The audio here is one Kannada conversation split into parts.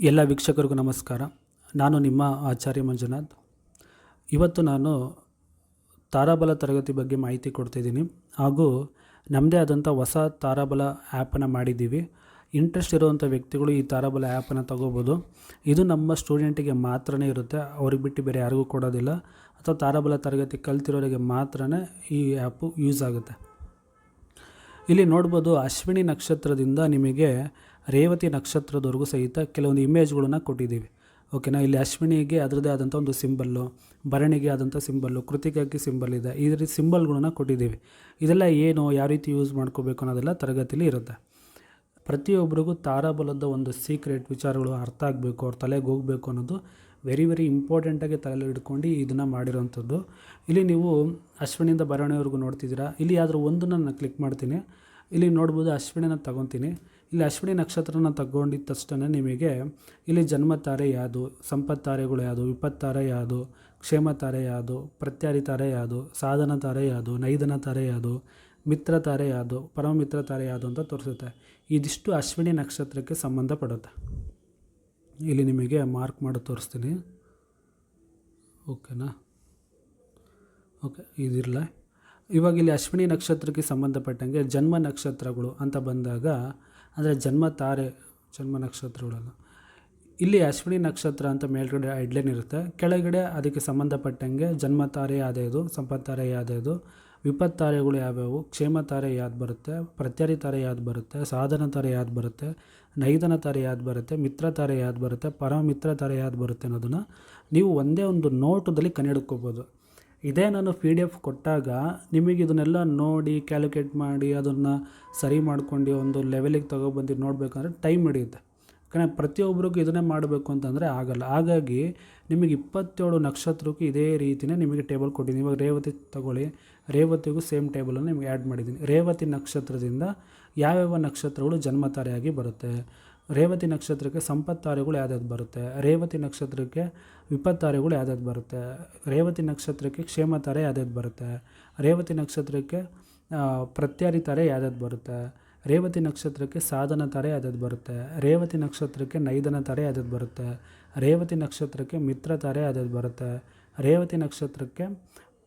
ಎಲ್ಲ ವೀಕ್ಷಕರಿಗೂ ನಮಸ್ಕಾರ. ನಾನು ನಿಮ್ಮ ಆಚಾರ್ಯ ಮಂಜುನಾಥ್. ಇವತ್ತು ನಾನು ತಾರಾಬಲ ತರಗತಿ ಬಗ್ಗೆ ಮಾಹಿತಿ ಕೊಡ್ತಿದ್ದೀನಿ. ಹಾಗೂ ನಮ್ಮದೇ ಆದಂಥ ಹೊಸ ತಾರಾಬಲ ಆ್ಯಪನ್ನು ಮಾಡಿದ್ದೀವಿ. ಇಂಟ್ರೆಸ್ಟ್ ಇರುವಂಥ ವ್ಯಕ್ತಿಗಳು ಈ ತಾರಾಬಲ ಆ್ಯಪನ್ನು ತಗೋಬೋದು. ಇದು ನಮ್ಮ ಸ್ಟೂಡೆಂಟಿಗೆ ಮಾತ್ರನೇ ಇರುತ್ತೆ. ಅವ್ರಿಗೆ ಬಿಟ್ಟು ಬೇರೆ ಯಾರಿಗೂ ಕೊಡೋದಿಲ್ಲ. ಅಥವಾ ತಾರಾಬಲ ತರಗತಿ ಕಲ್ತಿರೋರಿಗೆ ಮಾತ್ರನೇ ಈ ಆ್ಯಪು ಯೂಸ್ ಆಗುತ್ತೆ. ಇಲ್ಲಿ ನೋಡ್ಬೋದು ಅಶ್ವಿನಿ ನಕ್ಷತ್ರದಿಂದ ನಿಮಗೆ ರೇವತಿ ನಕ್ಷತ್ರದವರೆಗೂ ಸಹಿತ ಕೆಲವೊಂದು ಇಮೇಜ್ಗಳನ್ನು ಕೊಟ್ಟಿದ್ದೀವಿ. ಓಕೆನಾ ಇಲ್ಲಿ ಅಶ್ವಿನಿಗೆ ಅದರದ್ದೇ ಆದಂಥ ಒಂದು ಸಿಂಬಲ್ಲು, ಭರಣಿಗೆ ಆದಂಥ ಸಿಂಬಲ್ಲು ಕೃತಿಕಕ್ಕೆ ಸಿಂಬಲ್ ಇದೆ. ಈ ರೀತಿ ಸಿಂಬಲ್ಗಳನ್ನ ಕೊಟ್ಟಿದ್ದೀವಿ. ಇದೆಲ್ಲ ಏನು, ಯಾವ ರೀತಿ ಯೂಸ್ ಮಾಡ್ಕೋಬೇಕು ಅನ್ನೋದೆಲ್ಲ ತರಗತಿಲಿ ಇರುತ್ತೆ. ಪ್ರತಿಯೊಬ್ಬರಿಗೂ ತಾರಾಬಲದ ಒಂದು ಸೀಕ್ರೆಟ್ ವಿಚಾರಗಳು ಅರ್ಥ ಆಗಬೇಕು, ಅವ್ರ ತಲೆಗೆ ಹೋಗಬೇಕು ಅನ್ನೋದು ವೆರಿ ವೆರಿ ಇಂಪಾರ್ಟೆಂಟಾಗಿ ತಲೆಯಲ್ಲಿ ಇಟ್ಕೊಂಡು ಇದನ್ನು ಮಾಡಿರೋವಂಥದ್ದು ಇಲ್ಲಿ ನೀವು ಅಶ್ವಿನಿಂದ ಭರಣಿವರೆಗೂ ನೋಡ್ತಿದ್ದೀರಾ? ಇಲ್ಲಿ ಆದರೂ ಒಂದನ್ನು ನಾನು ಕ್ಲಿಕ್ ಮಾಡ್ತೀನಿ. ಇಲ್ಲಿ ನೋಡ್ಬೋದು ಅಶ್ವಿನಿನ ತಗೊತೀನಿ. ಇಲ್ಲಿ ಅಶ್ವಿನಿ ನಕ್ಷತ್ರನ ತಗೊಂಡಿದ್ದ ತಕ್ಷಣ ನಿಮಗೆ ಇಲ್ಲಿ ಜನ್ಮ ತಾರೆ ಯಾವುದು ಸಂಪತ್ ತಾರೆಗಳು ಯಾವುದು, ವಿಪತ್ತಾರೆ ಯಾವುದು ಕ್ಷೇಮ ತಾರೆ ಯಾವುದು ಪ್ರತ್ಯಾರಿ ತಾರೆ ಯಾವುದು ಸಾಧನ ತಾರೆ ಯಾವುದು ನೈದನ ತಾರೆ ಯಾವುದು ಮಿತ್ರ ತಾರೆ ಯಾವುದು ಪರಮಮಿತ್ರ ತಾರೆ ಯಾವುದು ಅಂತ ತೋರಿಸುತ್ತೆ. ಇದಿಷ್ಟು ಅಶ್ವಿನಿ ನಕ್ಷತ್ರಕ್ಕೆ ಸಂಬಂಧಪಡುತ್ತೆ. ಇಲ್ಲಿ ನಿಮಗೆ ಮಾರ್ಕ್ ಮಾಡಿ ತೋರಿಸ್ತೀನಿ. ಓಕೆನಾ? ಓಕೆ ಇದಿರಲ್ಲ ಇವಾಗ ಇಲ್ಲಿ ಅಶ್ವಿನಿ ನಕ್ಷತ್ರಕ್ಕೆ ಸಂಬಂಧಪಟ್ಟಂಗೆ ಜನ್ಮ ನಕ್ಷತ್ರಗಳು ಅಂತ ಬಂದಾಗ ಅಂದರೆ ಜನ್ಮ ತಾರೆ, ಜನ್ಮ ನಕ್ಷತ್ರಗಳಲ್ಲ. ಇಲ್ಲಿ ಅಶ್ವಿನಿ ನಕ್ಷತ್ರ ಅಂತ ಮೇಲ್ಗಡೆ ಐಡ್ಲೈನ್ ಇರುತ್ತೆ. ಕೆಳಗಡೆ ಅದಕ್ಕೆ ಸಂಬಂಧಪಟ್ಟಂಗೆ ಜನ್ಮ ತಾರೆ ಯಾವ್ದು ಸಂಪತ್ತಾರೆ ಯಾವ್ದು, ವಿಪತ್ತು ತಾರೆಗಳು ಯಾವ್ಯಾವು, ಕ್ಷೇಮ ತಾರೆ ಯಾವ್ದು ಬರುತ್ತೆ ಪ್ರತ್ಯರಿ ತಾರೆ ಯಾವ್ದು ಬರುತ್ತೆ, ಸಾಧನ ತಾರೆ ಯಾವ್ದು ಬರುತ್ತೆ, ನೈದನ ತಾರೆ ಯಾವ್ದು ಬರುತ್ತೆ, ಮಿತ್ರ ತಾರೆ ಯಾವ್ದು ಬರುತ್ತೆ ಪರಮಿತ್ರ ತಾರೆ ಯಾವ್ದು ಬರುತ್ತೆ ಅನ್ನೋದನ್ನು ನೀವು ಒಂದೇ ಒಂದು ನೋಟದಲ್ಲಿ ಕಣ್ಣಿಡ್ಕೋಬೋದು ಇದೇ ನಾನು ಪಿ ಡಿ ಎಫ್ ಕೊಟ್ಟಾಗ ನಿಮಗೆ ಇದನ್ನೆಲ್ಲ ನೋಡಿ ಕ್ಯಾಲ್ಕುಲೇಟ್ ಮಾಡಿ ಅದನ್ನು ಸರಿ ಮಾಡ್ಕೊಂಡು ಒಂದು ಲೆವೆಲಿಗೆ ತೊಗೊಬಂದು ನೋಡಬೇಕಂದ್ರೆ ಟೈಮ್ ಹಿಡಿಯುತ್ತೆ. ಯಾಕಂದರೆ ಪ್ರತಿಯೊಬ್ಬರಿಗೂ ಇದನ್ನೇ ಮಾಡಬೇಕು ಅಂತಂದರೆ ಆಗಲ್ಲ. ಹಾಗಾಗಿ ನಿಮಗೆ ಇಪ್ಪತ್ತೇಳು ನಕ್ಷತ್ರಕ್ಕೂ ಇದೇ ರೀತಿಯೇ ನಿಮಗೆ ಟೇಬಲ್ ಕೊಟ್ಟಿದ್ದೀನಿ. ಇವಾಗ ರೇವತಿ ತಗೊಳ್ಳಿ. ರೇವತಿಗೂ ಸೇಮ್ ಟೇಬಲನ್ನು ನಿಮಗೆ ಆ್ಯಡ್ ಮಾಡಿದ್ದೀನಿ. ರೇವತಿ ನಕ್ಷತ್ರದಿಂದ ಯಾವ್ಯಾವ ನಕ್ಷತ್ರಗಳು ಜನ್ಮತಾರೆಯಾಗಿ ಬರುತ್ತೆ? ರೇವತಿ ನಕ್ಷತ್ರಕ್ಕೆ ಸಂಪತ್ತಾರೆಗಳು ಯಾವ್ದಾದ್ರು ಬರುತ್ತೆ? ರೇವತಿ ನಕ್ಷತ್ರಕ್ಕೆ ವಿಪತ್ತಾರೆಗಳು ಯಾವ್ದಾದ್ರು ಬರುತ್ತೆ? ರೇವತಿ ನಕ್ಷತ್ರಕ್ಕೆ ಕ್ಷೇಮತಾರೆ ತಾರೆ ಬರುತ್ತೆ? ರೇವತಿ ನಕ್ಷತ್ರಕ್ಕೆ ಪ್ರತ್ಯಾರಿ ತಾರೆ ಯಾವ್ದಾದ್ರು ಬರುತ್ತೆ? ರೇವತಿ ನಕ್ಷತ್ರಕ್ಕೆ ಸಾಧನ ತಾರೆ ಯಾವ್ದಾದ್ರು ಬರುತ್ತೆ? ರೇವತಿ ನಕ್ಷತ್ರಕ್ಕೆ ನೈದನ ತಾರೆ ಯಾವ್ದಾದ್ರು ಬರುತ್ತೆ? ರೇವತಿ ನಕ್ಷತ್ರಕ್ಕೆ ಮಿತ್ರ ತಾರೆ ಯಾವ್ದಾದ್ರು ಬರುತ್ತೆ? ರೇವತಿ ನಕ್ಷತ್ರಕ್ಕೆ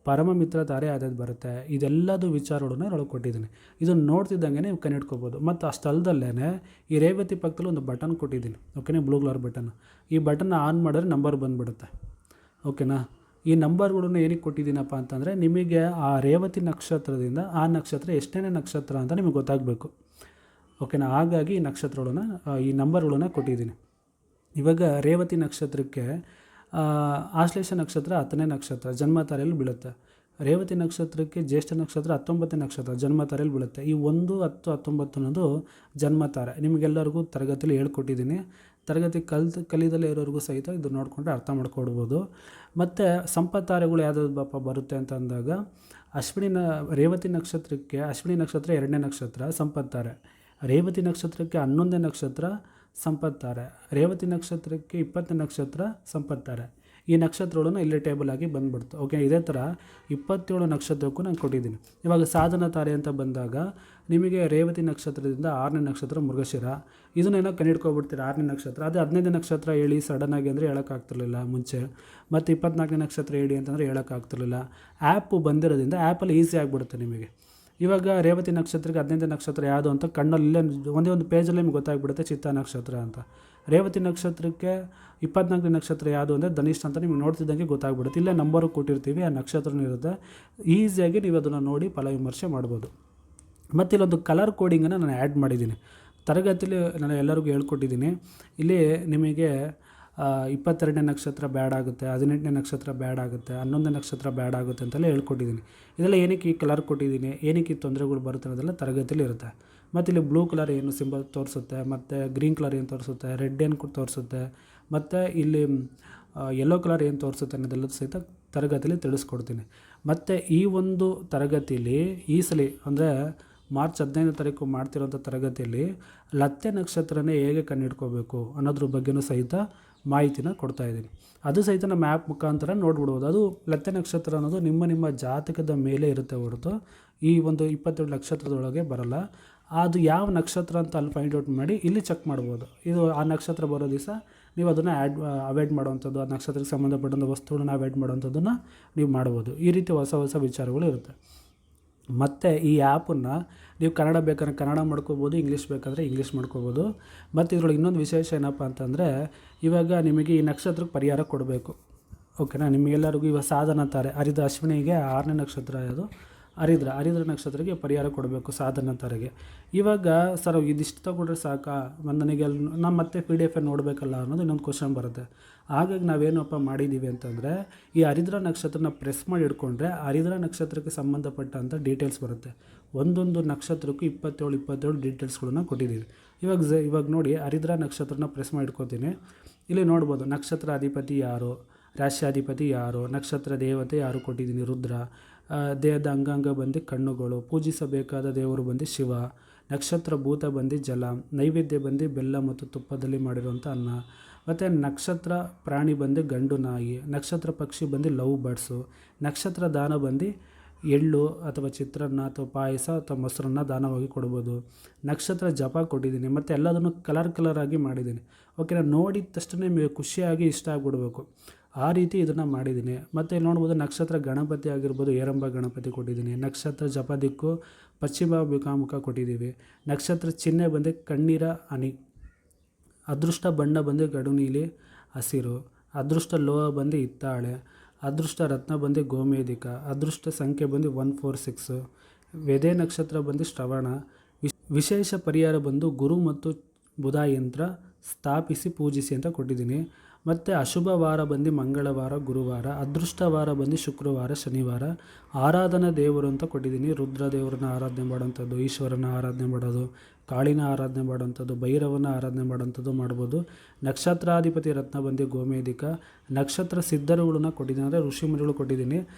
ಪರಮ ಮಿತ್ರ ತಾರೆ ಆದದ್ದು ಬರುತ್ತೆ. ಇದೆಲ್ಲದು ವಿಚಾರಗಳನ್ನ ಒಳಗೆ ಕೊಟ್ಟಿದ್ದೀನಿ ಇದನ್ನು ನೋಡ್ತಿದ್ದಂಗೆ ನೀವು ಕಣ್ಣಿಟ್ಕೋಬೋದು ಮತ್ತು ಅಷ್ಟಲ್ದಲ್ಲೇ ಈ ರೇವತಿ ಪಕ್ಕದಲ್ಲಿ ಒಂದು ಬಟನ್ ಕೊಟ್ಟಿದ್ದೀನಿ. ಓಕೆನಾ ಬ್ಲೂ ಕಲರ್ ಬಟನ್ ಈ ಬಟನ್ನ ಆನ್ ಮಾಡಿದ್ರೆ ನಂಬರ್ ಬಂದುಬಿಡುತ್ತೆ. ಓಕೆನಾ ಈ ನಂಬರ್ಗಳನ್ನ ಏನಕ್ಕೆ ಕೊಟ್ಟಿದ್ದೀನಪ್ಪ ಅಂತಂದರೆ ನಿಮಗೆ ಆ ರೇವತಿ ನಕ್ಷತ್ರದಿಂದ ಆ ನಕ್ಷತ್ರ ಎಷ್ಟನೇ ನಕ್ಷತ್ರ ಅಂತ ನಿಮಗೆ ಗೊತ್ತಾಗಬೇಕು. ಓಕೆನಾ ಹಾಗಾಗಿ ಈ ನಕ್ಷತ್ರಗಳನ್ನ ಈ ನಂಬರ್ಗಳನ್ನ ಕೊಟ್ಟಿದ್ದೀನಿ. ಇವಾಗ ರೇವತಿ ನಕ್ಷತ್ರಕ್ಕೆ ಆಶ್ಲೇಷ ನಕ್ಷತ್ರ ಹತ್ತನೇ ನಕ್ಷತ್ರ, ಜನ್ಮ ತಾರೆಯಲ್ಲಿ ಬೀಳುತ್ತೆ. ರೇವತಿ ನಕ್ಷತ್ರಕ್ಕೆ ಜ್ಯೇಷ್ಠ ನಕ್ಷತ್ರ ಹತ್ತೊಂಬತ್ತನೇ ನಕ್ಷತ್ರ, ಜನ್ಮ ತಾರೆಯಲ್ಲಿ ಬೀಳುತ್ತೆ. ಈ ಒಂದು ಹತ್ತು ಹತ್ತೊಂಬತ್ತು ಅನ್ನೋದು ಜನ್ಮ ತಾರೆ. ನಿಮಗೆಲ್ಲರಿಗೂ ತರಗತಿಯಲ್ಲಿ ಹೇಳ್ಕೊಟ್ಟಿದ್ದೀನಿ. ತರಗತಿ ಕಲ್ತು ಕಲಿದಲ್ಲೇ ಇರೋರಿಗೂ ಸಹಿತ ಇದು ನೋಡಿಕೊಂಡ್ರೆ ಅರ್ಥ ಮಾಡ್ಕೊಡ್ಬೋದು. ಮತ್ತು ಸಂಪತ್ತಾರೆಗಳು ಯಾವ್ದಾದ್ರು ಪಾಪ ಬರುತ್ತೆ ಅಂತ ಅಂದಾಗ, ಅಶ್ವಿನಿ ರೇವತಿ ನಕ್ಷತ್ರಕ್ಕೆ, ಅಶ್ವಿನಿ ನಕ್ಷತ್ರ ಎರಡನೇ ನಕ್ಷತ್ರ, ಸಂಪತ್ತಾರೆ. ರೇವತಿ ನಕ್ಷತ್ರಕ್ಕೆ ಹನ್ನೊಂದನೇ ನಕ್ಷತ್ರ ಸಂಪತ್ತಾರೆ. ರೇವತಿ ನಕ್ಷತ್ರಕ್ಕೆ ಇಪ್ಪತ್ತನೇ ನಕ್ಷತ್ರ ಸಂಪತ್ತಾರೆ. ಈ ನಕ್ಷತ್ರಗಳನ್ನು ಇಲ್ಲೇ ಟೇಬಲ್ ಆಗಿ ಬಂದ್ಬಿಡ್ತು. ಓಕೆ ಇದೇ ಥರ ಇಪ್ಪತ್ತೇಳು ನಕ್ಷತ್ರಕ್ಕೂ ನಾನು ಕೊಟ್ಟಿದ್ದೀನಿ. ಇವಾಗ ಸಾಧನ ತಾರೆ ಅಂತ ಬಂದಾಗ ನಿಮಗೆ ರೇವತಿ ನಕ್ಷತ್ರದಿಂದ ಆರನೇ ನಕ್ಷತ್ರ ಮೃಗಶಿರ. ಇದನ್ನೇನೋ ಕಣ್ಣಿಡ್ಕೊಬಿಡ್ತೀರ ಆರನೇ ನಕ್ಷತ್ರ. ಅದೇ ಹದಿನೈದು ನಕ್ಷತ್ರ ಹೇಳಿ ಸಡನ್ನಾಗಿ ಅಂದರೆ ಹೇಳೋಕ್ಕಾಗ್ತಿರಲಿಲ್ಲ ಮುಂಚೆ. ಮತ್ತು ಇಪ್ಪತ್ನಾಲ್ಕನೇ ನಕ್ಷತ್ರ ಹೇಳಿ ಅಂತಂದರೆ ಹೇಳೋಕ್ಕಾಗ್ತಿರಲಿಲ್ಲ ಆ್ಯಪು ಬಂದಿರೋದ್ರಿಂದ ಆ್ಯಪಲ್ಲಿ ಈಸಿ ಆಗಿಬಿಡುತ್ತೆ ನಿಮಗೆ. ಇವಾಗ ರೇವತಿ ನಕ್ಷತ್ರಕ್ಕೆ ಹದಿನೈದು ನಕ್ಷತ್ರ ಯಾವುದು ಅಂತ ಕಣ್ಣಲ್ಲಿ ಒಂದೇ ಒಂದು ಪೇಜಲ್ಲೇ ನಿಮ್ಗೆ ಗೊತ್ತಾಗ್ಬಿಡುತ್ತೆ ಚಿತ್ತ ನಕ್ಷತ್ರ ಅಂತ. ರೇವತಿ ನಕ್ಷತ್ರಕ್ಕೆ ಇಪ್ಪತ್ನಾಲ್ಕನೇ ನಕ್ಷತ್ರ ಯಾವುದು ಅಂದರೆ ಧನಿಷ್ಠ ಅಂತ ನಿಮ್ಗೆ ನೋಡ್ತಿದ್ದಂಗೆ ಗೊತ್ತಾಗ್ಬಿಡುತ್ತೆ. ಇಲ್ಲೇ ನಂಬರು ಕೊಟ್ಟಿರ್ತೀವಿ, ಆ ನಕ್ಷತ್ರನೂ ಇರುತ್ತೆ. ಈಸಿಯಾಗಿ ನೀವು ಅದನ್ನು ನೋಡಿ ಫಲ ವಿಮರ್ಶೆ ಮಾಡ್ಬೋದು. ಮತ್ತು ಇಲ್ಲೊಂದು ಕಲರ್ ಕೋಡಿಂಗನ್ನು ನಾನು ಆ್ಯಡ್ ಮಾಡಿದ್ದೀನಿ. ತರಗತಿಯಲ್ಲಿ ನಾನು ಎಲ್ಲರಿಗೂ ಹೇಳ್ಕೊಟ್ಟಿದ್ದೀನಿ. ಇಲ್ಲಿ ನಿಮಗೆ ಇಪ್ಪತ್ತೆರಡನೇ ನಕ್ಷತ್ರ ಬ್ಯಾಡ್ ಆಗುತ್ತೆ, ಹದಿನೆಂಟನೇ ನಕ್ಷತ್ರ ಬ್ಯಾಡ್ ಆಗುತ್ತೆ, ಹನ್ನೊಂದನೇ ನಕ್ಷತ್ರ ಬ್ಯಾಡ್ ಆಗುತ್ತೆ ಅಂತೆಲ್ಲ ಹೇಳ್ಕೊಟ್ಟಿದ್ದೀನಿ. ಇದೆಲ್ಲ ಏನಕ್ಕೆ ಈ ಕಲರ್ ಕೊಟ್ಟಿದ್ದೀನಿ, ಏನಕ್ಕೆ ಈ ತೊಂದರೆಗಳು ಬರುತ್ತೆ ಅನ್ನೋದೆಲ್ಲ ತರಗತಿಯಲ್ಲಿ ಇರುತ್ತೆ. ಮತ್ತು ಇಲ್ಲಿ ಬ್ಲೂ ಕಲರ್ ಏನು ಸಿಂಬಲ್ ತೋರಿಸುತ್ತೆ, ಮತ್ತು ಗ್ರೀನ್ ಕಲರ್ ಏನು ತೋರಿಸುತ್ತೆ, ರೆಡ್ ಏನು ತೋರಿಸುತ್ತೆ, ಮತ್ತು ಇಲ್ಲಿ ಯೆಲ್ಲೋ ಕಲರ್ ಏನು ತೋರಿಸುತ್ತೆ ಅನ್ನೋದೆಲ್ಲ ಸಹಿತ ತರಗತಿಯಲ್ಲಿ ತಿಳಿಸ್ಕೊಡ್ತೀನಿ. ಮತ್ತು ಈ ಒಂದು ತರಗತಿಯಲ್ಲಿ ಈ ಸಲ ಅಂದರೆ ಮಾರ್ಚ್ ಹದಿನೈದನೇ ತಾರೀಕು ಮಾಡ್ತಿರೋಂಥ ತರಗತಿಯಲ್ಲಿ ಲತ್ತೆ ನಕ್ಷತ್ರನೇ ಹೇಗೆ ಕಣ್ಣಿಡ್ಕೋಬೇಕು ಅನ್ನೋದ್ರ ಬಗ್ಗೆಯೂ ಸಹಿತ ಮಾಹಿತಿನ ಕೊಡ್ತಾ ಇದ್ದೀನಿ. ಅದು ಸಹಿತ ನಮ್ಮ ಆ್ಯಪ್ ಮುಖಾಂತರ ನೋಡ್ಬಿಡ್ಬೋದು. ಅದು ಲತ್ತೆ ನಕ್ಷತ್ರ ಅನ್ನೋದು ನಿಮ್ಮ ನಿಮ್ಮ ಜಾತಕದ ಮೇಲೆ ಇರುತ್ತೆ ಹೊರತು ಈ ಒಂದು ಇಪ್ಪತ್ತೆರಡು ನಕ್ಷತ್ರದೊಳಗೆ ಬರಲ್ಲ. ಅದು ಯಾವ ನಕ್ಷತ್ರ ಅಂತ ಅಲ್ಲಿ ಫೈಂಡ್ ಔಟ್ ಮಾಡಿ ಇಲ್ಲಿ ಚೆಕ್ ಮಾಡ್ಬೋದು. ಇದು ಆ ನಕ್ಷತ್ರ ಬರೋ ದಿವಸ ನೀವು ಅದನ್ನು ಆ್ಯಡ್ ಅವಾಯ್ಡ್ ಮಾಡುವಂಥದ್ದು, ಆ ನಕ್ಷತ್ರಕ್ಕೆ ಸಂಬಂಧಪಟ್ಟಂಥ ವಸ್ತುಗಳನ್ನ ಅವಾಯ್ಡ್ ಮಾಡುವಂಥದ್ದನ್ನು ನೀವು ಮಾಡ್ಬೋದು. ಈ ರೀತಿ ಹೊಸ ಹೊಸ ವಿಚಾರಗಳು ಇರುತ್ತೆ. ಮತ್ತು ಈ ಆ್ಯಪನ್ನು ನೀವು ಕನ್ನಡ ಬೇಕಂದ್ರೆ ಕನ್ನಡ ಮಾಡ್ಕೋಬೋದು, ಇಂಗ್ಲೀಷ್ ಬೇಕಂದರೆ ಇಂಗ್ಲೀಷ್ ಮಾಡ್ಕೋಬೋದು. ಮತ್ತು ಇದ್ರೊಳಗೆ ಇನ್ನೊಂದು ವಿಶೇಷ ಏನಪ್ಪ ಅಂತಂದರೆ, ಇವಾಗ ನಿಮಗೆ ಈ ನಕ್ಷತ್ರಕ್ಕೆ ಪರಿಹಾರ ಕೊಡಬೇಕು. ಓಕೆನಾ? ನಿಮಗೆಲ್ಲರಿಗೂ ಇವಾಗ ಸಾಧನ ತಾರೆ ಹರಿದ ಅಶ್ವಿನಿಗೆ ಆರನೇ ನಕ್ಷತ್ರ ಅದು ಹರಿದ್ರ ಹರಿದ್ರ ನಕ್ಷತ್ರಕ್ಕೆ ಪರಿಹಾರ ಕೊಡಬೇಕು ಸಾಧನ ತಾರೆಗೆ ಇವಾಗ ಸರ್, ಇದಿಷ್ಟು ತಗೊಂಡ್ರೆ ಸಾಕಾ? ಒಂದು ನನಗೆ ನಾನು ಮತ್ತೆ ಪಿ ಡಿ ಎಫ್ ನೋಡಬೇಕಲ್ಲ ಅನ್ನೋದು ಇನ್ನೊಂದು ಕ್ವಶನ್ ಬರುತ್ತೆ. ಹಾಗಾಗಿ ನಾವೇನಪ್ಪ ಮಾಡಿದ್ದೀವಿ ಅಂತಂದರೆ, ಈ ಹರಿದ್ರ ನಕ್ಷತ್ರನ ಪ್ರೆಸ್ ಮಾಡಿ ಇಟ್ಕೊಂಡ್ರೆ ಹರಿದ್ರ ನಕ್ಷತ್ರಕ್ಕೆ ಸಂಬಂಧಪಟ್ಟಂಥ ಡೀಟೇಲ್ಸ್ ಬರುತ್ತೆ. ಒಂದೊಂದು ನಕ್ಷತ್ರಕ್ಕೂ ಇಪ್ಪತ್ತೇಳು ಇಪ್ಪತ್ತೇಳು ಡೀಟೇಲ್ಸ್ಗಳನ್ನ ಕೊಟ್ಟಿದ್ದೀವಿ. ಇವಾಗ ಜ ಇವಾಗ ನೋಡಿ ಹರಿದ್ರ ನಕ್ಷತ್ರನ ಪ್ರೆಸ್ ಮಾಡಿ ಇಟ್ಕೊತೀನಿ ಇಲ್ಲಿ ನೋಡ್ಬೋದು, ನಕ್ಷತ್ರ ಅಧಿಪತಿ ಯಾರು ರಾಶ್ಯಾಧಿಪತಿ ಯಾರು, ನಕ್ಷತ್ರ ದೇವತೆ ಯಾರು ಕೊಟ್ಟಿದ್ದೀನಿ? ರುದ್ರ ದೇಹದ ಅಂಗಾಂಗ ಬಂದು ಕಣ್ಣುಗಳು, ಪೂಜಿಸಬೇಕಾದ ದೇವರು ಬಂದು ಶಿವ, ನಕ್ಷತ್ರ ಭೂತ ಬಂದು ಜಲ, ನೈವೇದ್ಯ ಬಂದು ಬೆಲ್ಲ ಮತ್ತು ತುಪ್ಪದಲ್ಲಿ ಮಾಡಿರುವಂಥ ಅನ್ನ ಮತ್ತು ನಕ್ಷತ್ರ ಪ್ರಾಣಿ ಬಂದು ಗಂಡು ನಾಯಿ, ನಕ್ಷತ್ರ ಪಕ್ಷಿ ಬಂದು ಲವ್ ಬರ್ಡ್ಸು, ನಕ್ಷತ್ರ ದಾನ ಬಂದು ಎಳ್ಳು ಅಥವಾ ಚಿತ್ರಾನ್ನ ಅಥವಾ ಪಾಯಸ ಅಥವಾ ಮೊಸರನ್ನ ದಾನವಾಗಿ ಕೊಡ್ಬೋದು. ನಕ್ಷತ್ರ ಜಪ ಕೊಟ್ಟಿದ್ದೀನಿ. ಮತ್ತು ಎಲ್ಲದನ್ನು ಕಲರ್ ಕಲರ್ ಆಗಿ ಮಾಡಿದ್ದೀನಿ. ಓಕೆ ನಾನು ನೋಡಿದ ತಕ್ಷಣ ನಿಮಗೆ ಖುಷಿಯಾಗಿ ಇಷ್ಟ ಆಗಿಬಿಡ್ಬೇಕು. ಆ ರೀತಿ ಇದನ್ನು ಮಾಡಿದ್ದೀನಿ. ಮತ್ತು ಇಲ್ಲಿ ನೋಡ್ಬೋದು ನಕ್ಷತ್ರ ಗಣಪತಿ ಆಗಿರ್ಬೋದು, ಏರಂಬ ಗಣಪತಿ ಕೊಟ್ಟಿದ್ದೀನಿ. ನಕ್ಷತ್ರ ಜಪ ದಿಕ್ಕು, ಪಶ್ಚಿಮ ಮುಖಾಮುಖ ಕೊಟ್ಟಿದ್ದೀವಿ. ನಕ್ಷತ್ರ ಚಿಹ್ನೆ ಬಂದು ಕಣ್ಣೀರ ಹನಿ ಅದೃಷ್ಟ ಬಣ್ಣ ಬಂದು ಗಡು ನೀಲಿ ಹಸಿರು, ಅದೃಷ್ಟ ಲೋಹ ಬಂದು ಹಿತ್ತಾಳೆ, ಅದೃಷ್ಟ ರತ್ನ ಬಂದು ಗೋಮೇಧಿಕ, ಅದೃಷ್ಟ ಸಂಖ್ಯೆ ಬಂದು ಒನ್ ಫೋರ್ ಸಿಕ್ಸು, ವೆದೆ ನಕ್ಷತ್ರ ಬಂದು ಶ್ರವಣ, ವಿಶ್- ವಿಶೇಷ ಪರಿಹಾರ ಬಂದು ಗುರು ಮತ್ತು ಬುಧ ಯಂತ್ರ ಸ್ಥಾಪಿಸಿ ಪೂಜಿಸಿ ಅಂತ ಕೊಟ್ಟಿದ್ದೀನಿ. ಮತ್ತು ಅಶುಭ ವಾರ ಬಂದು ಮಂಗಳವಾರ, ಗುರುವಾರ, ಅದೃಷ್ಟ ವಾರ ಬಂದು ಶುಕ್ರವಾರ, ಶನಿವಾರ, ಆರಾಧನಾ ದೇವರು ಅಂತ ಕೊಟ್ಟಿದ್ದೀನಿ. ರುದ್ರ ದೇವರನ್ನ ಆರಾಧನೆ ಮಾಡೋಂಥದ್ದು ಈಶ್ವರನ ಆರಾಧನೆ ಮಾಡೋದು ಕಾಳಿನ ಆರಾಧನೆ ಮಾಡುವಂಥದ್ದು, ಭೈರವನ ಆರಾಧನೆ ಮಾಡುವಂಥದ್ದು ಮಾಡ್ಬೋದು. ನಕ್ಷತ್ರಾಧಿಪತಿ ರತ್ನ ಬಂದು ಗೋಮೇಧಿಕ, ನಕ್ಷತ್ರ ಸಿದ್ಧರುಗಳನ್ನ ಕೊಟ್ಟಿದ್ದೀನಿ. ಅಂದರೆ ಋಷಿಮುನಿಗಳು ಕೊಟ್ಟಿದ್ದೀನಿ.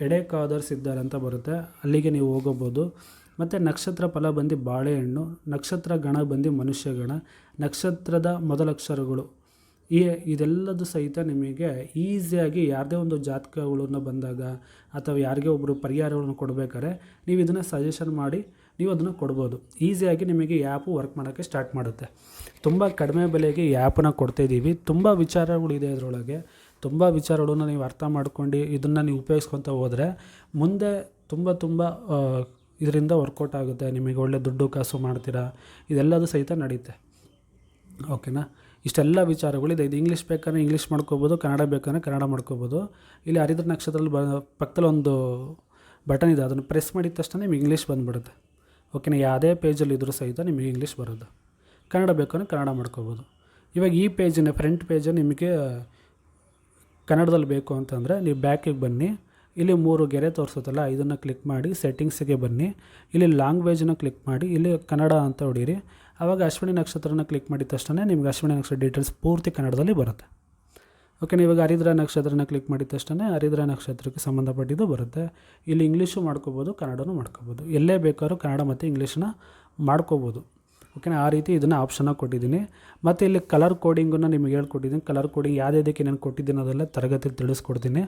ಎಡೆಕಾದರ್ ಸಿದ್ಧರ್ ಅಂತ ಬರುತ್ತೆ. ಅಲ್ಲಿಗೆ ನೀವು ಹೋಗಬೋದು. ಮತ್ತು ನಕ್ಷತ್ರ ಫಲ ಬಂದು ಬಾಳೆಹಣ್ಣು, ನಕ್ಷತ್ರ ಗಣ ಬಂದು ಮನುಷ್ಯ ಗಣ ನಕ್ಷತ್ರದ ಮೊದಲಕ್ಷರಗಳು. ಈ ಇದೆಲ್ಲದು ಸಹಿತ ನಿಮಗೆ ಈಸಿಯಾಗಿ ಯಾರದೇ ಒಂದು ಜಾತಕಗಳನ್ನ ಬಂದಾಗ ಅಥವಾ ಯಾರಿಗೆ ಒಬ್ಬರು ಪರಿಹಾರಗಳನ್ನು ಕೊಡಬೇಕಾದ್ರೆ ನೀವು ಇದನ್ನು ಸಜೆಷನ್ ಮಾಡಿ ನೀವು ಅದನ್ನು ಕೊಡ್ಬೋದು. ಈಸಿಯಾಗಿ ನಿಮಗೆ ಈ ಆ್ಯಪು ವರ್ಕ್ ಮಾಡೋಕ್ಕೆ ಸ್ಟಾರ್ಟ್ ಮಾಡುತ್ತೆ. ತುಂಬ ಕಡಿಮೆ ಬೆಲೆಗೆ ಈ ಆ್ಯಪನ್ನ ಕೊಡ್ತಾಯಿದ್ದೀವಿ ತುಂಬ ವಿಚಾರಗಳಿದೆ ಅದರೊಳಗೆ ತುಂಬ ವಿಚಾರಗಳನ್ನು ನೀವು ಅರ್ಥ ಮಾಡ್ಕೊಂಡು ಇದನ್ನು ನೀವು ಉಪಯೋಗಿಸ್ಕೊತ ಹೋದರೆ ಮುಂದೆ ತುಂಬ ತುಂಬ ಇದರಿಂದ ವರ್ಕೌಟ್ ಆಗುತ್ತೆ. ನಿಮಗೆ ಒಳ್ಳೆ ದುಡ್ಡು ಕಾಸು ಮಾಡ್ತೀರಾ. ಇದೆಲ್ಲದೂ ಸಹಿತ ನಡೆಯುತ್ತೆ ಓಕೆನಾ ಇಷ್ಟೆಲ್ಲ ವಿಚಾರಗಳಿದೆ. ಇದು ಇಂಗ್ಲೀಷ್ ಬೇಕಾದ್ರೆ ಇಂಗ್ಲೀಷ್ ಮಾಡ್ಕೋಬೋದು, ಕನ್ನಡ ಬೇಕಾದ್ರೆ ಕನ್ನಡ ಮಾಡ್ಕೋಬೋದು. ಇಲ್ಲಿ ಹರಿದ್ರ ನಕ್ಷತ್ರದಲ್ಲಿ ಬ ಪಕ್ಕದಲ್ಲಿ ಒಂದು ಬಟನ್ ಇದೆ. ಅದನ್ನು ಪ್ರೆಸ್ ಮಾಡಿದ ತಕ್ಷಣ ನಿಮ್ಗೆ ಇಂಗ್ಲೀಷ್ ಬಂದುಬಿಡುತ್ತೆ. ಓಕೆನಾ ಯಾವುದೇ ಪೇಜಲ್ಲಿ ಇದ್ರೂ ಸಹಿತ ನಿಮಗೆ ಇಂಗ್ಲೀಷ್ ಬರೋದು ಕನ್ನಡ ಬೇಕಾದ್ರೆ ಕನ್ನಡ ಮಾಡ್ಕೋಬೋದು. ಇವಾಗ ಈ ಪೇಜಿನ ಫ್ರಂಟ್ ಪೇಜ್ ನಿಮಗೆ ಕನ್ನಡದಲ್ಲಿ ಬೇಕು ಅಂತಂದರೆ ನೀವು ಬ್ಯಾಕಿಗೆ ಬನ್ನಿ. ಇಲ್ಲಿ ಮೂರು ಗೆರೆ ತೋರಿಸುತ್ತಲ್ಲ ಇದನ್ನು ಕ್ಲಿಕ್ ಮಾಡಿ ಸೆಟ್ಟಿಂಗ್ಸಿಗೆ ಬನ್ನಿ. ಇಲ್ಲಿ ಲ್ಯಾಂಗ್ವೇಜನ್ನ ಕ್ಲಿಕ್ ಮಾಡಿ, ಇಲ್ಲಿ ಕನ್ನಡ ಅಂತ ಹೊಡೀರಿ. ಆವಾಗ ಅಶ್ವಿನಿ ನಕ್ಷತ್ರನ ಕ್ಲಿಕ್ ಮಾಡಿದ ತಕ್ಷಣ ನಿಮ್ಗೆ ಅಶ್ವಿನಿ ನಕ್ಷತ್ರ ಡೀಟೇಲ್ಸ್ ಪೂರ್ತಿ ಕನ್ನಡದಲ್ಲಿ ಬರುತ್ತೆ. ಓಕೆ ನೀವು ಇವಾಗ ಹರಿದ್ರ ನಕ್ಷತ್ರನ ಕ್ಲಿಕ್ ಮಾಡಿದ ತಕ್ಷಣ ಹರಿದ್ರ ನಕ್ಷತ್ರಕ್ಕೆ ಸಂಬಂಧಪಟ್ಟಿದ್ದು ಬರುತ್ತೆ. ಇಲ್ಲಿ ಇಂಗ್ಲೀಷು ಮಾಡ್ಕೋಬೋದು, ಕನ್ನಡನೂ ಮಾಡ್ಕೋಬೋದು. ಎಲ್ಲೇ ಬೇಕಾದ್ರೂ ಕನ್ನಡ ಮತ್ತು ಇಂಗ್ಲೀಷನ್ನ ಮಾಡ್ಕೋಬೋದು. ಓಕೆನಾ ಆ ರೀತಿ ಇದನ್ನು ಆಪ್ಷನಾಗಿ ಕೊಟ್ಟಿದ್ದೀನಿ. ಮತ್ತು ಇಲ್ಲಿ ಕಲರ್ ಕೋಡಿಂಗನ್ನು ನಿಮಗೆ ಹೇಳ್ಕೊಟ್ಟಿದ್ದೀನಿ. ಕಲರ್ ಕೋಡಿಂಗ್ ಯಾವುದಕ್ಕೆ ನಾನು ಕೊಟ್ಟಿದ್ದೀನಿ ಅದೆಲ್ಲ ತರಗತಿಯಲ್ಲಿ ತಿಳಿಸ್ಕೊಡ್ತೀನಿ.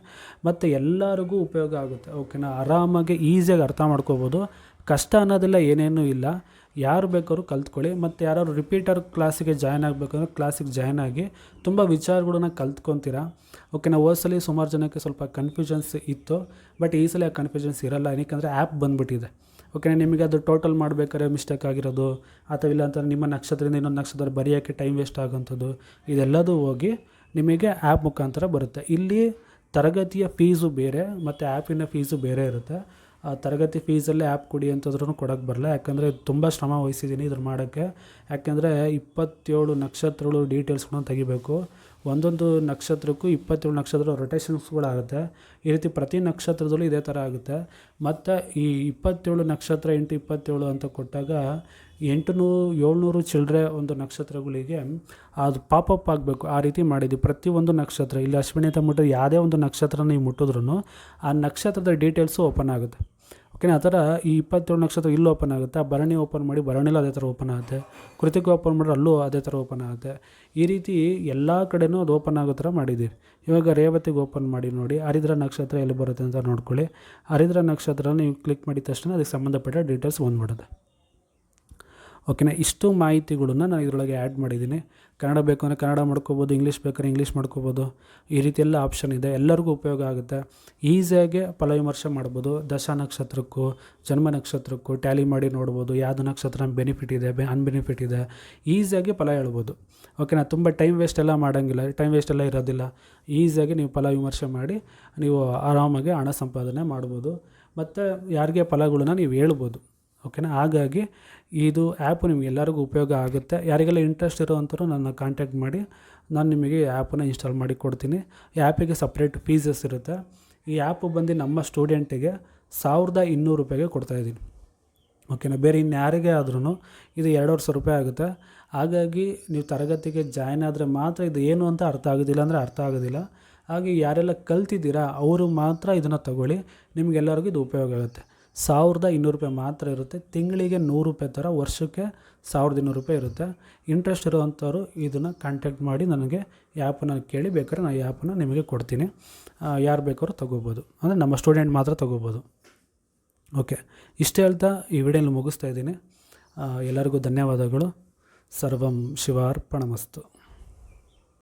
ಮತ್ತು ಎಲ್ಲರಿಗೂ ಉಪಯೋಗ ಆಗುತ್ತೆ. ಓಕೆನಾ ಆರಾಮಾಗಿ ಈಸಿಯಾಗಿ ಅರ್ಥ ಮಾಡ್ಕೋಬೋದು. ಕಷ್ಟ ಅನ್ನೋದೆಲ್ಲ ಏನೇನೂ ಇಲ್ಲ. ಯಾರು ಬೇಕಾದ್ರೂ ಕಲ್ತ್ಕೊಳ್ಳಿ. ಮತ್ತು ಯಾರಾದ್ರು ರಿಪೀಟರ್ ಕ್ಲಾಸಿಗೆ ಜಾಯ್ನ್ ಆಗಬೇಕಂದ್ರೆ ಕ್ಲಾಸಿಗೆ ಜಾಯ್ನ್ ಆಗಿ ತುಂಬ ವಿಚಾರಗಳನ್ನ ಕಲ್ತ್ಕೊತೀರಾ? ಓಕೆ ನಾವು ಸಲ ಸುಮಾರು ಜನಕ್ಕೆ ಸ್ವಲ್ಪ ಕನ್ಫ್ಯೂಷನ್ಸ್ ಇತ್ತು. ಬಟ್ ಈ ಸಲ ಕನ್ಫ್ಯೂಷನ್ಸ್ ಇರಲ್ಲ. ಏನಕ್ಕೆ ಆ್ಯಪ್ ಬಂದುಬಿಟ್ಟಿದೆ. ಓಕೆ ನಿಮಗೆ ಅದು ಟೋಟಲ್ ಮಾಡಬೇಕಾದ್ರೆ ಮಿಸ್ಟೇಕ್ ಆಗಿರೋದು. ಅಥವಾ ಇಲ್ಲ ಅಂತಂದ್ರೆ ನಿಮ್ಮ ನಕ್ಷತ್ರದಿಂದ ಇನ್ನೊಂದು ನಕ್ಷತ್ರ ಬರೆಯೋಕ್ಕೆ ಟೈಮ್ ವೇಸ್ಟ್ ಆಗೋಂಥದ್ದು ಇದೆಲ್ಲದೂ ಹೋಗಿ ನಿಮಗೆ ಆ್ಯಪ್ ಮುಖಾಂತರ ಬರುತ್ತೆ. ಇಲ್ಲಿ ತರಗತಿಯ ಫೀಸು ಬೇರೆ, ಮತ್ತು ಆ್ಯಪಿನ ಫೀಸು ಬೇರೆ ಇರುತ್ತೆ. ತರಗತಿ ಫೀಸಲ್ಲೇ ಆ್ಯಪ್ ಕೊಡಿ ಅಂತಂದ್ರೂ ಕೊಡೋಕ್ಕೆ ಬರಲ್ಲ. ಯಾಕಂದರೆ ತುಂಬ ಶ್ರಮ ವಹಿಸಿದ್ದೀನಿ ಇದ್ರ ಮಾಡೋಕ್ಕೆ. ಯಾಕೆಂದರೆ ಇಪ್ಪತ್ತೇಳು ನಕ್ಷತ್ರಗಳು ಡೀಟೇಲ್ಸ್ಗಳನ್ನ ತೆಗಿಬೇಕು. ಒಂದೊಂದು ನಕ್ಷತ್ರಕ್ಕೂ ಇಪ್ಪತ್ತೇಳು ನಕ್ಷತ್ರ ರೊಟೇಷನ್ಸ್ಗಳಾಗುತ್ತೆ ಈ ರೀತಿ ಪ್ರತಿ ನಕ್ಷತ್ರದಲ್ಲೂ ಇದೇ ಥರ ಆಗುತ್ತೆ. ಮತ್ತು ಈ ಇಪ್ಪತ್ತೇಳು ನಕ್ಷತ್ರ ಎಂಟು ಇಪ್ಪತ್ತೇಳು ಅಂತ ಕೊಟ್ಟಾಗ ಎಂಟುನೂರು ಏಳ್ನೂರು ಚಿಲ್ಲರೆ ಒಂದು ನಕ್ಷತ್ರಗಳಿಗೆ ಅದು ಪಾಪಪ್ ಆಗಬೇಕು. ಆ ರೀತಿ ಮಾಡಿದ್ವಿ ಪ್ರತಿಯೊಂದು ನಕ್ಷತ್ರ, ಇಲ್ಲಿ ಅಶ್ವಿನಿ ಅಂತ ಮುಟ್ಟಿದ್ರೆ ಯಾವುದೇ ಒಂದು ನಕ್ಷತ್ರ ನೀವು ಮುಟ್ಟಿದ್ರು ಆ ನಕ್ಷತ್ರದ ಡೀಟೇಲ್ಸು ಓಪನ್ ಆಗುತ್ತೆ. ಓಕೆನಾ ಆ ಥರ ಈ ಇಪ್ಪತ್ತೇಳು ನಕ್ಷತ್ರ ಇಲ್ಲಿ ಓಪನ್ ಆಗುತ್ತೆ. ಆ ಭರಣಿ ಓಪನ್ ಮಾಡಿ ಭರಣಿಲಿ ಅದೇ ಥರ ಓಪನ್ ಆಗುತ್ತೆ. ಕೃತಿಕ ಓಪನ್ ಮಾಡಿದ್ರೆ ಅಲ್ಲೂ ಅದೇ ಥರ ಓಪನ್ ಆಗುತ್ತೆ. ಈ ರೀತಿ ಎಲ್ಲ ಕಡೆನೂ ಅದು ಓಪನ್ ಆಗೋ ಥರ ಮಾಡಿದ್ದೀವಿ ಇವಾಗ ರೇವತಿಗೆ ಓಪನ್ ಮಾಡಿ ನೋಡಿ. ಹರಿದ್ರ ನಕ್ಷತ್ರ ಎಲ್ಲಿ ಬರುತ್ತೆ ಅಂತ ನೋಡ್ಕೊಳ್ಳಿ. ಹರಿದ್ರ ನಕ್ಷತ್ರ ನೀವು ಕ್ಲಿಕ್ ಮಾಡಿದ ತಕ್ಷಣ ಅದಕ್ಕೆ ಸಂಬಂಧಪಟ್ಟ ಡೀಟೇಲ್ಸ್ ಬಂದ್ಬಿಡುತ್ತೆ. ಓಕೆನಾ? ಇಷ್ಟು ಮಾಹಿತಿಗಳನ್ನ ನಾನು ಇದರೊಳಗೆ ಆ್ಯಡ್ ಮಾಡಿದ್ದೀನಿ. ಕನ್ನಡ ಬೇಕು ಅಂದರೆ ಕನ್ನಡ ಮಾಡ್ಕೋಬೋದು ಇಂಗ್ಲೀಷ್ ಬೇಕಾದ್ರೆ ಇಂಗ್ಲೀಷ್ ಮಾಡ್ಕೋಬೋದು. ಈ ರೀತಿ ಎಲ್ಲ ಆಪ್ಷನ್ ಇದೆ. ಎಲ್ಲರಿಗೂ ಉಪಯೋಗ ಆಗುತ್ತೆ. ಈಸಿಯಾಗಿ ಫಲವಿಮರ್ಶೆ ಮಾಡ್ಬೋದು. ದಶ ನಕ್ಷತ್ರಕ್ಕೂ, ಜನ್ಮ ನಕ್ಷತ್ರಕ್ಕೂ ಟ್ಯಾಲಿ ಮಾಡಿ ನೋಡ್ಬೋದು. ಯಾವುದು ನಕ್ಷತ್ರ ಬೆನಿಫಿಟ್ ಇದೆ, ಬೆ ಅನ್ಬೆನಿಫಿಟ್ ಇದೆ. ಈಸಿಯಾಗಿ ಫಲ ಹೇಳ್ಬೋದು. ಓಕೆನಾ? ತುಂಬ ಟೈಮ್ ವೇಸ್ಟ್ ಎಲ್ಲ ಮಾಡೋಂಗಿಲ್ಲ. ಟೈಮ್ ವೇಸ್ಟ್ ಎಲ್ಲ ಇರೋದಿಲ್ಲ. ಈಸಿಯಾಗಿ ನೀವು ಫಲ ವಿಮರ್ಶೆ ಮಾಡಿ ನೀವು ಆರಾಮಾಗಿ ಹಣ ಸಂಪಾದನೆ ಮಾಡ್ಬೋದು. ಮತ್ತು ಯಾರಿಗೆ ಫಲಗಳನ್ನ ನೀವು ಹೇಳ್ಬೋದು. ಓಕೆನಾ? ಹಾಗಾಗಿ ಇದು ಆ್ಯಪ್ ನಿಮ್ಗೆ ಎಲ್ಲರಿಗೂ ಉಪಯೋಗ ಆಗುತ್ತೆ. ಯಾರಿಗೆಲ್ಲ ಇಂಟ್ರೆಸ್ಟ್ ಇರೋವಂಥವ್ರು ನನ್ನ ಕಾಂಟ್ಯಾಕ್ಟ್ ಮಾಡಿ, ನಾನು ನಿಮಗೆ ಆ್ಯಪನ್ನು ಇನ್ಸ್ಟಾಲ್ ಮಾಡಿ ಕೊಡ್ತೀನಿ. ಈ ಆ್ಯಪಿಗೆ ಸಪ್ರೇಟ್ ಫೀಸಸ್ ಇರುತ್ತೆ. ಈ ಆ್ಯಪ್ ಬಂದು ನಮ್ಮ ಸ್ಟೂಡೆಂಟಿಗೆ ಸಾವಿರದ ಇನ್ನೂರು ರೂಪಾಯಿಗೆ ಕೊಡ್ತಾಯಿದ್ದೀನಿ ಓಕೆನಾ ಬೇರೆ ಇನ್ಯಾರಿಗೆ ಆದ್ರೂ ಇದು ಎರಡೂವರೆ ಸಾವಿರ ರೂಪಾಯಿ ಆಗುತ್ತೆ. ಹಾಗಾಗಿ ನೀವು ತರಗತಿಗೆ ಜಾಯ್ನ್ ಆದರೆ ಮಾತ್ರ ಇದು ಏನು ಅಂತ ಅರ್ಥ ಆಗೋದಿಲ್ಲ ಅಂದರೆ ಅರ್ಥ ಆಗೋದಿಲ್ಲ. ಹಾಗೆ ಯಾರೆಲ್ಲ ಕಲ್ತಿದ್ದೀರಾ, ಅವರು ಮಾತ್ರ ಇದನ್ನು ತಗೊಳ್ಳಿ. ನಿಮಗೆಲ್ಲರಿಗೂ ಇದು ಉಪಯೋಗ ಆಗುತ್ತೆ. ಸಾವಿರದ ಇನ್ನೂರು ರೂಪಾಯಿ ಮಾತ್ರ ಇರುತ್ತೆ. ತಿಂಗಳಿಗೆ ನೂರು ರೂಪಾಯಿ ಥರ ವರ್ಷಕ್ಕೆ ಸಾವಿರದ ಇನ್ನೂರು ರೂಪಾಯಿ ಇರುತ್ತೆ. ಇಂಟ್ರೆಸ್ಟ್ ಇರುವಂಥವ್ರು ಇದನ್ನು ಕಾಂಟ್ಯಾಕ್ಟ್ ಮಾಡಿ ನನಗೆ ಆ್ಯಪನ್ನು ಕೇಳಿ, ಬೇಕಾದ್ರೆ ನಾನು ಆ್ಯಪನ್ನು ನಿಮಗೆ ಕೊಡ್ತೀನಿ. ಯಾರು ಬೇಕಾದ್ರೂ ತೊಗೋಬೋದು. ಅಂದರೆ ನಮ್ಮ ಸ್ಟೂಡೆಂಟ್ ಮಾತ್ರ ತೊಗೋಬೋದು. ಓಕೆ ಇಷ್ಟೇ ಹೇಳ್ತಾ ಈ ವಿಡಿಯೋನ ಮುಗಿಸ್ತಾ ಇದ್ದೀನಿ. ಎಲ್ಲರಿಗೂ ಧನ್ಯವಾದಗಳು. ಸರ್ವಂ ಶಿವಾರ್ಪಣಮಸ್ತು.